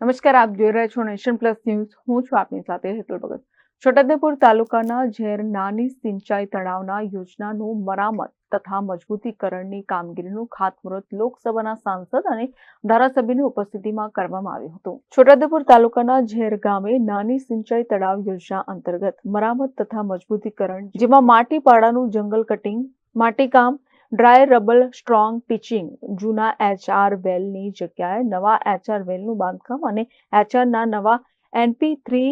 નમસ્કાર, આપ જોઈ રહ્યા છો નેશન પ્લસ ન્યૂઝ. હું છું આપની સાથે હેતુલ ભગત. છોટાઉદેપુર તાલુકાના ઝેર નાની સિંચાઈ તળાવના યોજનાનું મરામત તથા મજબૂતીકરણની કામગીરીનું ખાતમુહૂર્ત લોકસભાના સાંસદ અને ધારાસભ્યની ઉપસ્થિતિમાં કરવામાં આવ્યું હતું. છોટાઉદેપુર તાલુકાના ઝેર ગામે નાની સિંચાઈ તળાવ યોજના અંતર્ગત મરામત તથા મજબૂતીકરણ, જેમાં માટી પાડાનું જંગલ કટિંગ, માટીકામ ડ્રાય રબલ સ્ટ્રોંગ પિચિંગ, જૂના એચઆર વેલની જગ્યાએ નવા એચઆર વેલનું બાંધકામ અને એચઆરના નવા એનપી થ્રી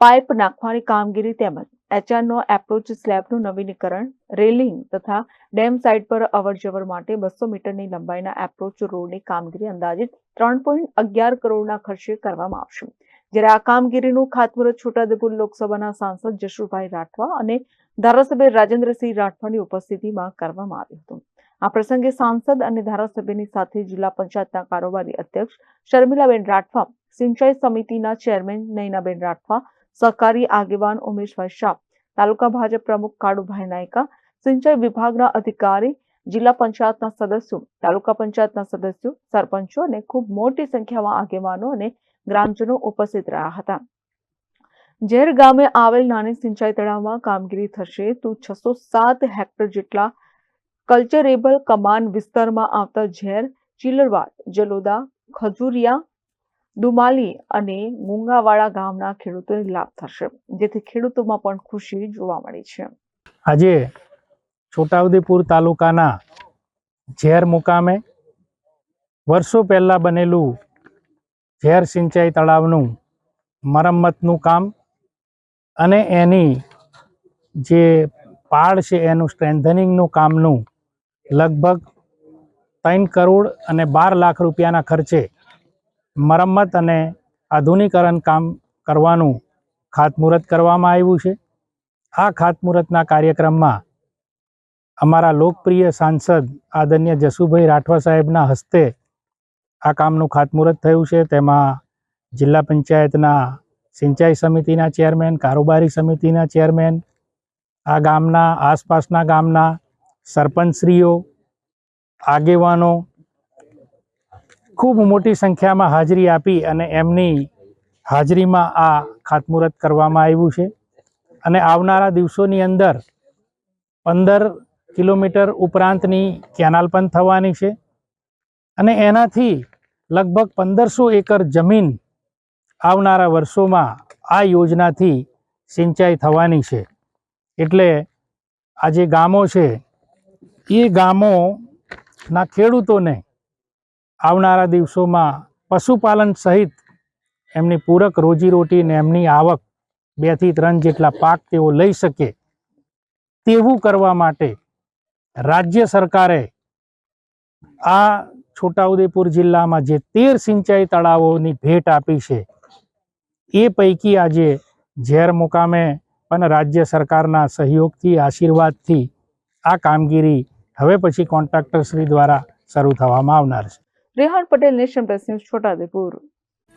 પાઇપ નાખવાની કામગીરી તેમજ એચઆરનો એપ્રોચ સ્લેબનું નવીનીકરણ, રેલિંગ તથા ડેમ સાઇટ પર અવરજવર માટે બસો મીટરની લંબાઈના એપ્રોચ રોડની કામગીરી અંદાજિત ત્રણ પોઈન્ટ અગિયાર કરોડના ખર્ચે કરવામાં આવશે. જ્યારે આ કામગીરીનું ખાતમુહૂર્ત છોટાઉદેપુર લોકસભાના સાંસદ જશુભાઈ રાઠવા અને ધારાસભ્ય રાજેન્દ્રસિંહ રાઠવાની ઉપસ્થિતિમાં કરવામાં આવ્યું હતું. આ પ્રસંગે સાંસદ અને ધારાસભ્યની સાથે જિલ્લા પંચાયતના કારોબારી અધ્યક્ષ શર્મિલાબેન રાઠવા, સિંચાઈ સમિતિના ચેરમેન નયનાબેન રાઠવા, સહકારી આગેવાન ઉમેશભાઈ શાહ, તાલુકા ભાજપ પ્રમુખ કાળુભાઈ નાયકા, સિંચાઈ વિભાગના અધિકારી જિલ્લા પંચાયતના સદસ્યો, તાલુકા પંચાયતના સદસ્યો, સરપંચો અને ખૂબ મોટી સંખ્યામાં આગેવાનો અને ગ્રામજનો ઉપસ્થિત રહ્યા હતા. ઝેર ગામે આવેલ નાની સિંચાઈ તળાવમાં કામગીરી થશે તો છસો સાત હેક્ટર જેટલા કલ્ચરેબલ કમાન વિસ્તારમાં આવતા ઝેર, ચિલરવાડ, જલોદા, ખજુરિયા, દુમાલી અને મુંગાવાડા ગામના ખેડૂતોને લાભ થશે, જેથી ખેડૂતોમાં પણ ખુશી જોવા મળી છે. આજે છોટાઉદેપુર તાલુકાના ઝેર મુકામે વર્ષો પહેલાં બનેલું ઝેર સિંચાઈ તળાવનું મરમ્મતનું કામ અને એની જે પાળ છે એનું સ્ટ્રેન્થનિંગનું કામનું લગભગ ત્રણ કરોડ અને બાર લાખ રૂપિયાના ખર્ચે મરમ્મત અને આધુનિકરણ કામ કરવાનું ખાતમુહૂર્ત કરવામાં આવ્યું છે. આ ખાતમુહૂર્તના કાર્યક્રમમાં અમારા લોકપ્રિય સાંસદ આદરણીય જસુભાઈ રાઠવા સાહેબના હસ્તે આ કામનું ખાતમુહૂર્ત થયું છે. તેમાં જિલ્લા પંચાયતના સિંચાઈ સમિતિના ચેરમેન, કારોબારી સમિતિના ચેરમેન, આ ગામના, આસપાસના ગામના સરપંચશ્રીઓ, આગેવાનો ખૂબ મોટી સંખ્યામાં હાજરી આપી અને એમની હાજરીમાં આ ખાતમુહૂર્ત કરવામાં આવ્યું છે. અને આવનારા દિવસોની અંદર પંદર કિલોમીટર ઉપરાંતની કેનાલ પણ થવાની છે. અને એનાથી લગભગ પંદરસો એકર જમીન આવનારા વર્ષોમાં આ યોજનાથી સિંચાઈ થવાની છે. એટલે આ જે ગામો છે, એ ગામોના ખેડૂતોને આવનારા દિવસોમાં પશુપાલન સહિત એમની પૂરક રોજીરોટી ને એમની આવક બેથી ત્રણ જેટલા પાક તેઓ લઈ શકે તેવું કરવા માટે રાજ્ય સરકારે આ છોટાઉદેપુર જિલ્લામાં જે તેર સિંચાઈ તળાવોની ભેટ આપી છે, એ પૈકી આજે ઝેર મુકામે પણ રાજ્ય સરકારના સહયોગથી, આશીર્વાદથી આ કામગીરી હવે પછી કોન્ટ્રાક્ટર શ્રી દ્વારા શરૂ થવામાં આવનાર છે. Rehan Patel, Nation Press News, Chhota Udepur.